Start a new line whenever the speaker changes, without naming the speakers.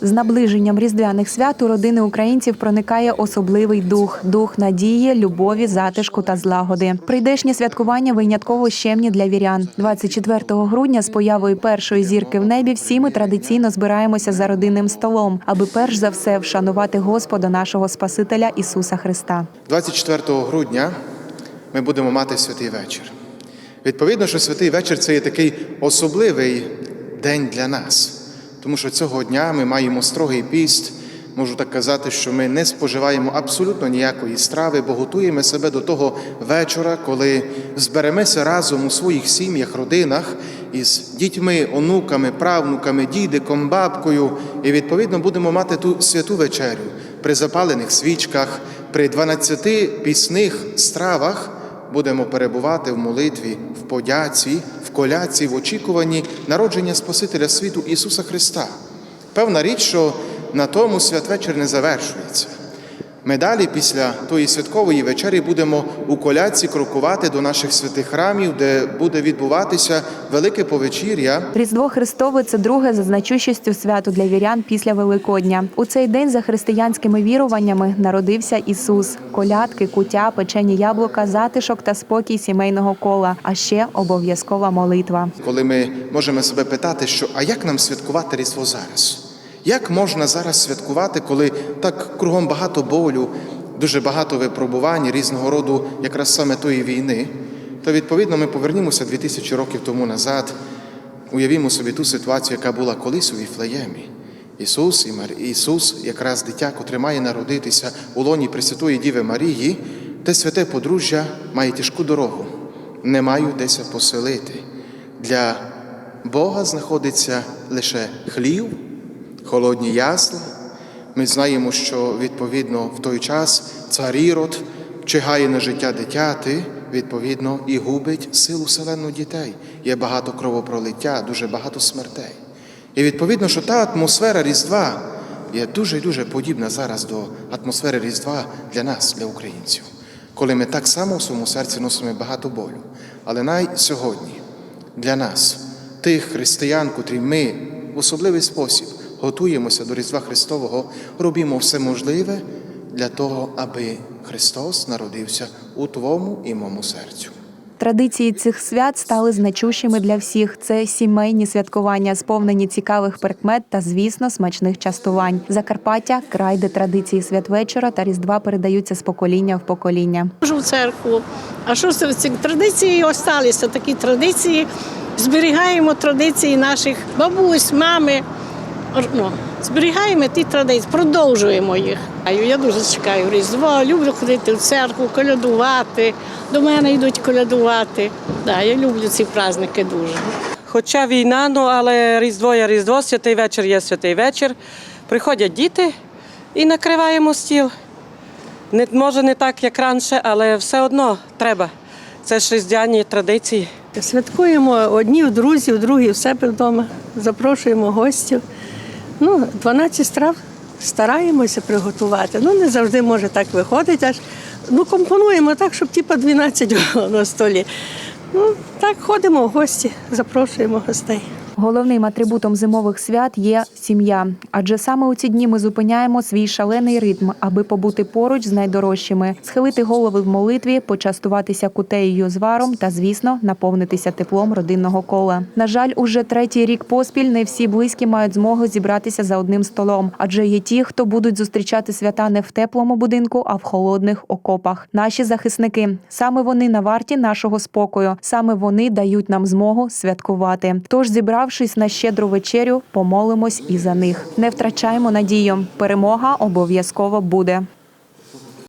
З наближенням різдвяних свят у родини українців проникає особливий дух дух надії, любові, затишку та злагоди. Прийдешнє святкування винятково щемні для вірян. 24 грудня з появою першої зірки в небі всі ми традиційно збираємося за родинним столом, аби перш за все вшанувати Господа нашого Спасителя Ісуса Христа.
24 грудня ми будемо мати святий вечір. Відповідно, що святий вечір це є такий особливий день для нас, тому що цього дня ми маємо строгий піст. Можу так казати, що ми не споживаємо абсолютно ніякої страви, бо готуємо себе до того вечора, коли зберемося разом у своїх сім'ях, родинах із дітьми, онуками, правнуками, дідиком, бабкою, і відповідно будемо мати ту святу вечерю при запалених свічках, при 12 пісних стравах будемо перебувати в молитві, в подяці, коляці, в очікуванні народження Спасителя світу Ісуса Христа. Певна річ, що на тому святвечір не завершується. Ми далі після тої святкової вечері будемо у коляці крокувати до наших святих храмів, де буде відбуватися велике повечір'я.
Різдво Христове це друге за значущістю свято для вірян після Великодня. У цей день за християнськими віруваннями народився Ісус. Колядки, куття, печені яблука, затишок та спокій сімейного кола, а ще обов'язкова молитва.
коли ми можемо себе питати, що а як нам святкувати Різдво зараз? Як можна зараз святкувати, коли так кругом багато болю, дуже багато випробувань різного роду, якраз саме тої війни? То відповідно ми повернімося 2000 років тому назад. Уявімо собі ту ситуацію, яка була колись у Віфлеємі. Ісус. Ісус, якраз дитя, котре має народитися у лоні Пресвятої Діви Марії, те святе подружжя має тяжку дорогу, не маю деся поселити. Для Бога знаходиться лише хлів, холодні ясла. Ми знаємо, що відповідно в той час цар Ірод чигає на життя дитяти, відповідно, і губить силу селену дітей. Є багато кровопролиття, дуже багато смертей. І відповідно, що та атмосфера Різдва є дуже дуже подібна зараз до атмосфери Різдва для нас, для українців, коли ми так само в своєму серці носимо багато болю. Але най сьогодні для нас, тих християн, котрі ми в особливий спосіб готуємося до Різдва Христового, робимо все можливе для того, аби Христос народився у твоєму і моєму серцю.
Традиції цих свят стали значущими для всіх. Це сімейні святкування, сповнені цікавих прикмет та, звісно, смачних частувань. Закарпаття край, де традиції святвечора та Різдва передаються з покоління в покоління.
Ходжу в церкву. А що це ці традиції осталися? Такі традиції. Зберігаємо традиції наших бабусь, мами. Ну, зберігаємо ті традиції, продовжуємо їх. А Я дуже чекаю Різдво, люблю ходити в церкву, колядувати. До мене йдуть колядувати. Да, я люблю ці праздники дуже.
Хоча війна, ну але Різдво є Різдво, святий вечір є святий вечір. Приходять діти і накриваємо стіл. Не, може, не так, як раніше, але все одно треба. Це ж різдвяні традиції.
Святкуємо одні у друзів, другі в себе вдома. Запрошуємо гостів. Ну, 12 страв стараємося приготувати. Ну, не завжди може так виходить, аж ну, компонуємо так, щоб типа 12 на столі. Ну, так ходимо в гості, запрошуємо гостей.
Головним атрибутом зимових свят є сім'я, адже саме у ці дні ми зупиняємо свій шалений ритм, аби побути поруч з найдорожчими, схилити голови в молитві, почастуватися кутеєю з варом та, звісно, наповнитися теплом родинного кола. На жаль, уже третій рік поспіль не всі близькі мають змогу зібратися за одним столом, адже є ті, хто будуть зустрічати свята не в теплому будинку, а в холодних окопах. Наші захисники саме вони на варті нашого спокою, саме вони дають нам змогу святкувати. Тож, зібравшись на щедру вечерю, помолимось і за них. Не втрачаємо надію. Перемога обов'язково буде.